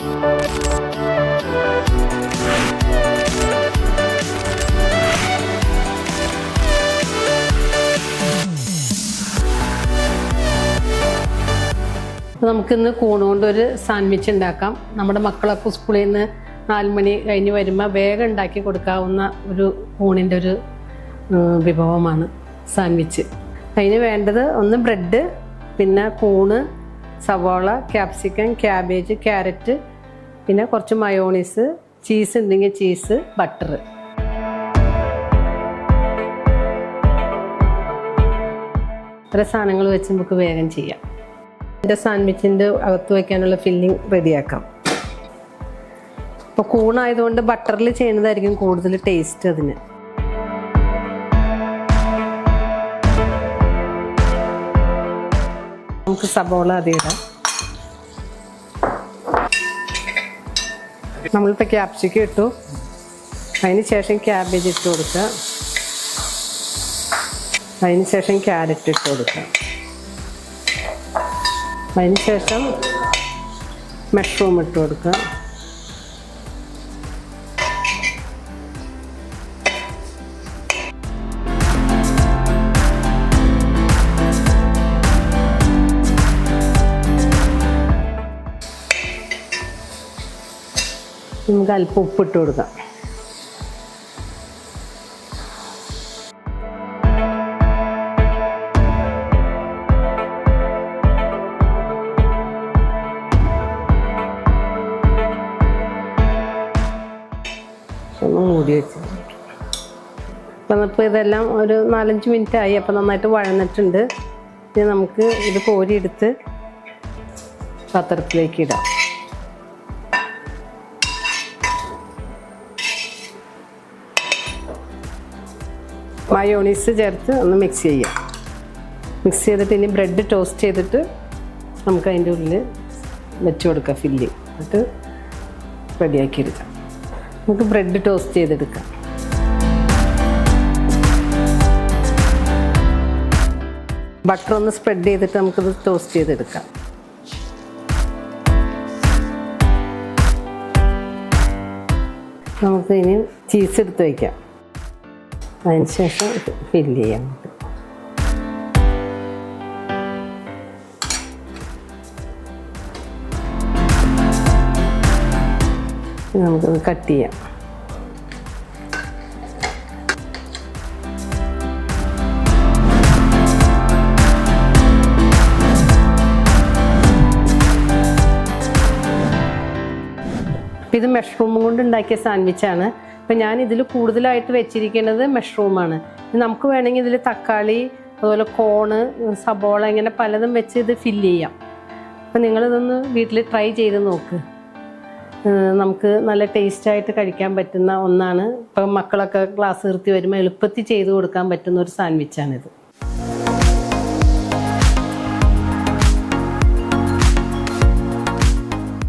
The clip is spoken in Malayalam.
നമുക്കിന്ന് കൂണുകൊണ്ട് ഒരു സാൻഡ്വിച്ച് ഉണ്ടാക്കാം. നമ്മുടെ മക്കളൊക്കെ സ്കൂളിൽ നിന്ന് നാലുമണി കഴിഞ്ഞ് വരുമ്പോൾ വേഗം ഉണ്ടാക്കി കൊടുക്കാവുന്ന ഒരു കൂണിന്റെ ഒരു വിഭവമാണ് സാൻഡ്വിച്ച്. അതിന് വേണ്ടത് ഒന്ന് ബ്രെഡ് പിന്നെ കൂണ് സവോള ക്യാപ്സിക്കം ക്യാബേജ് ക്യാരറ്റ് പിന്നെ കുറച്ച് മയോണീസ് ചീസ് ഉണ്ടെങ്കിൽ ചീസ് ബട്ടർ ഇത്ര സാധനങ്ങൾ വെച്ച് നമുക്ക് വേഗം ചെയ്യാം. എന്റെ സാൻഡ്വിച്ചിന്റെ അകത്ത് വയ്ക്കാനുള്ള ഫില്ലിംഗ് റെഡിയാക്കാം. ഇപ്പോൾ കൂണായതുകൊണ്ട് ബട്ടറിൽ ചെയ്യുന്നതായിരിക്കും കൂടുതൽ ടേസ്റ്റ് അതിന്. നമുക്ക് സബോള ആദ്യം നമ്മളിപ്പോൾ ക്യാപ്സിക്കം ഇട്ടു. അതിന് ശേഷം ക്യാബേജ് ഇട്ട് കൊടുക്കുക. അതിന് ശേഷം ക്യാരറ്റ് ഇട്ട് കൊടുക്കുക. അതിന് ശേഷം മഷ്റൂം ഇട്ട് കൊടുക്കുക. നമുക്ക് അല്പം ഉപ്പിട്ട് കൊടുക്കാം. ഒന്ന് അപ്പം ഇപ്പോൾ ഇതെല്ലാം ഒരു നാലഞ്ച് മിനിറ്റ് ആയി. അപ്പം നന്നായിട്ട് വഴന്നിട്ടുണ്ട്. ഇനി നമുക്ക് ഇത് കോരിയെടുത്ത് പാത്രത്തിലേക്ക് ഇടാം. മയോണീസ് ചേർത്ത് ഒന്ന് മിക്സ് ചെയ്യാം മിക്സ് ചെയ്തിട്ട് ഇനി ബ്രെഡ് ടോസ്റ്റ് ചെയ്തിട്ട് നമുക്ക് അതിന്റെ ഉള്ളിൽ വെച്ച് കൊടുക്കാം ഫില്ല് എന്നിട്ട് റെഡിയാക്കി എടുക്കാം. നമുക്ക് ബ്രെഡ് ടോസ്റ്റ് ചെയ്തെടുക്കാം. ബട്ടർ ഒന്ന് സ്പ്രെഡ് ചെയ്തിട്ട് നമുക്കിത് ടോസ്റ്റ് ചെയ്തെടുക്കാം. നമുക്ക് ഇനി ചീസ് എടുത്ത് വയ്ക്കാം അതിന് ശേഷം ഫില്ല് ചെയ്യാം നമുക്ക് നമുക്കത് കട്ട് ചെയ്യാം ഇത് മഷ്റൂമും കൊണ്ട് ഉണ്ടാക്കിയ സാൻഡ്വിച്ചാണ് അപ്പം ഞാൻ ഇതിൽ കൂടുതലായിട്ട് വെച്ചിരിക്കുന്നത് മഷ്റൂമാണ് നമുക്ക് വേണമെങ്കിൽ ഇതിൽ തക്കാളി അതുപോലെ കോണ് സബോള ഇങ്ങനെ പലതും വെച്ച് ഇത് ഫില്ല് ചെയ്യാം. അപ്പം നിങ്ങളിതൊന്ന് വീട്ടിൽ ട്രൈ ചെയ്ത് നോക്ക്. നമുക്ക് നല്ല ടേസ്റ്റായിട്ട് കഴിക്കാൻ പറ്റുന്ന ഒന്നാണ്. ഇപ്പം മക്കളൊക്കെ ക്ലാസ് നിർത്തി വരുമ്പോൾ എളുപ്പത്തിൽ ചെയ്ത് കൊടുക്കാൻ പറ്റുന്ന ഒരു സാൻഡ്വിച്ചാണിത്